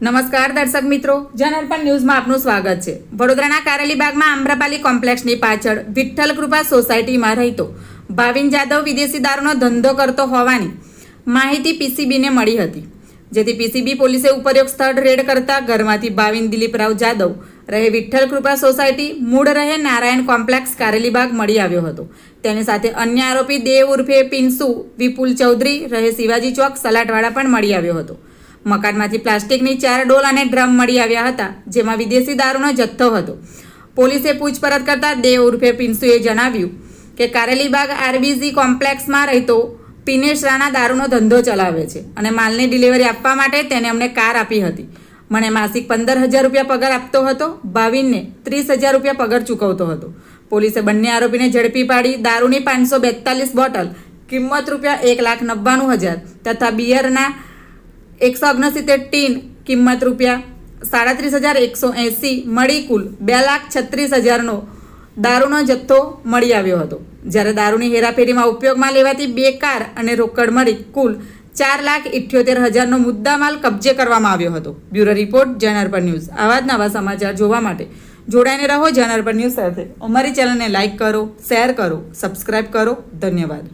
નમસ્કાર દર્શક મિત્રો. જનઅર્પણ ન્યૂઝમાં આપનું સ્વાગત છે. વડોદરાના કારેલીબાગમાં આમ્રપાલી કોમ્પ્લેક્ષની પાછળ વિઠ્ઠલ કૃપા સોસાયટીમાં રહેતો ભાવિન જાદવ વિદેશી દારૂનો ધંધો કરતો હોવાની માહિતી પીસીબીને મળી હતી. જેથી પીસીબી પોલીસે ઉપરયુક્ત સ્થળ રેડ કરતા ઘરમાંથી ભાવિન દિલીપરાવ જાદવ રહે વિઠ્ઠલ કૃપા સોસાયટી, મૂળ રહે નારાયણ કોમ્પ્લેક્સ કારેલીબાગ મળી આવ્યો હતો. તેની સાથે અન્ય આરોપી દેવ ઉર્ફે પિન્સુ વિપુલ ચૌધરી રહે શિવાજી ચોક, સલાટવાડા પણ મળી આવ્યો હતો. મકાનમાંથી પ્લાસ્ટિકની ચાર ડોલ અને ડ્રમ મળી આવ્યા હતા, જેમાં વિદેશી દારૂનો જથ્થો હતો. પોલીસે પૂછપરછ કરતા દેવ ઉર્ફે પિન્સુએ જણાવ્યું કે કારેલીબાગ આરબીસી કોમ્પ્લેક્સમાં રહેતો પિનેશ રાણા દારૂનો ધંધો ચલાવે છે અને માલની ડિલિવરી આપવા માટે તેને અમને કાર આપી હતી. મને માસિક પંદર હજાર રૂપિયા પગાર આપતો હતો, ભાવિનને ત્રીસ હજાર રૂપિયા પગાર ચૂકવતો હતો. પોલીસે બંને આરોપીને ઝડપી પાડી દારૂની પાંચસો બેતાલીસ બોટલ, કિંમત રૂપિયા એક લાખ નવ્વાણું હજાર, તથા બિયરના એકસો ઓગણસિત્તેર ટીન કિંમત રૂપિયા, સાડત્રીસ હજાર એકસો એંસી મળી કુલ બે લાખ છત્રીસ હજારનો દારૂનો જથ્થો મળી આવ્યો હતો. જ્યારે દારૂની હેરાફેરીમાં ઉપયોગમાં લેવાતી બે કાર અને રોકડ મળી કુલ ચાર લાખ ઇઠ્યોતેર હજારનો મુદ્દામાલ કબજે કરવામાં આવ્યો હતો. Bureau report Janarpan news. આવા જ નવા સમાચાર જોવા માટે જોડાઈને રહો જનઅર્પણ ન્યૂઝ સાથે. અમારી ચેનલને લાઇક કરો, શેર કરો, સબસ્ક્રાઇબ કરો. ધન્યવાદ.